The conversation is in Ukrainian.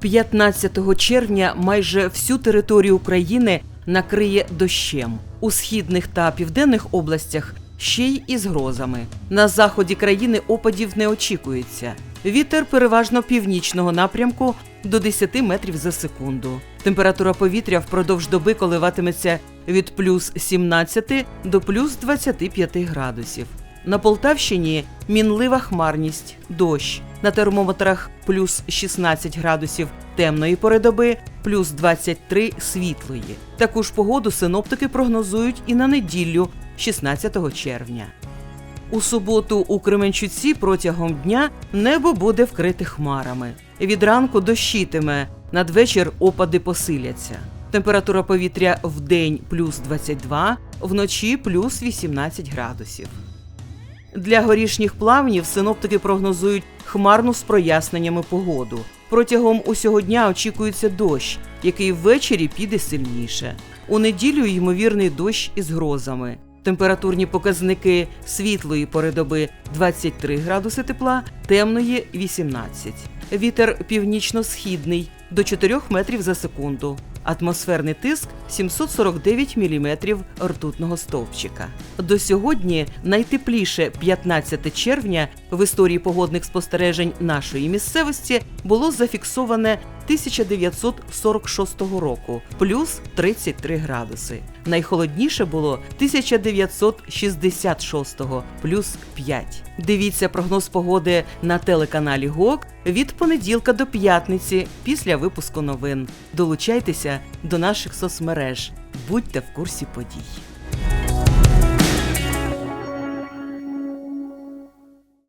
15 червня майже всю територію України накриє дощем. У східних та південних областях ще й із грозами. На заході країни опадів не очікується. Вітер переважно північного напрямку до 10 метрів за секунду. Температура повітря впродовж доби коливатиметься від плюс 17 до плюс 25 градусів. На Полтавщині мінлива хмарність, дощ. На термометрах плюс 16 градусів темної пори доби, плюс 23 світлої. Таку ж погоду синоптики прогнозують і на неділю, 16 червня. У суботу у Кременчуці протягом дня небо буде вкрите хмарами. Від ранку дощитиме, надвечір опади посиляться. Температура повітря в день плюс 22, вночі плюс 18 градусів. Для горішніх плавнів синоптики прогнозують хмарну з проясненнями погоду. Протягом усього дня очікується дощ, який ввечері піде сильніше. У неділю ймовірний дощ із грозами. Температурні показники світлої пори доби 23 градуси тепла, темної 18. Вітер північно-східний до 4 метрів за секунду. Атмосферний тиск 749 міліметрів ртутного стовпчика. До сьогодні найтепліше 15 червня в історії погодних спостережень нашої місцевості було зафіксоване 1946 року, плюс 33 градуси. Найхолодніше було 1966, плюс 5. Дивіться прогноз погоди на телеканалі ГОК від понеділка до п'ятниці після випуску новин. Долучайтеся до наших соцмереж. Будьте в курсі подій.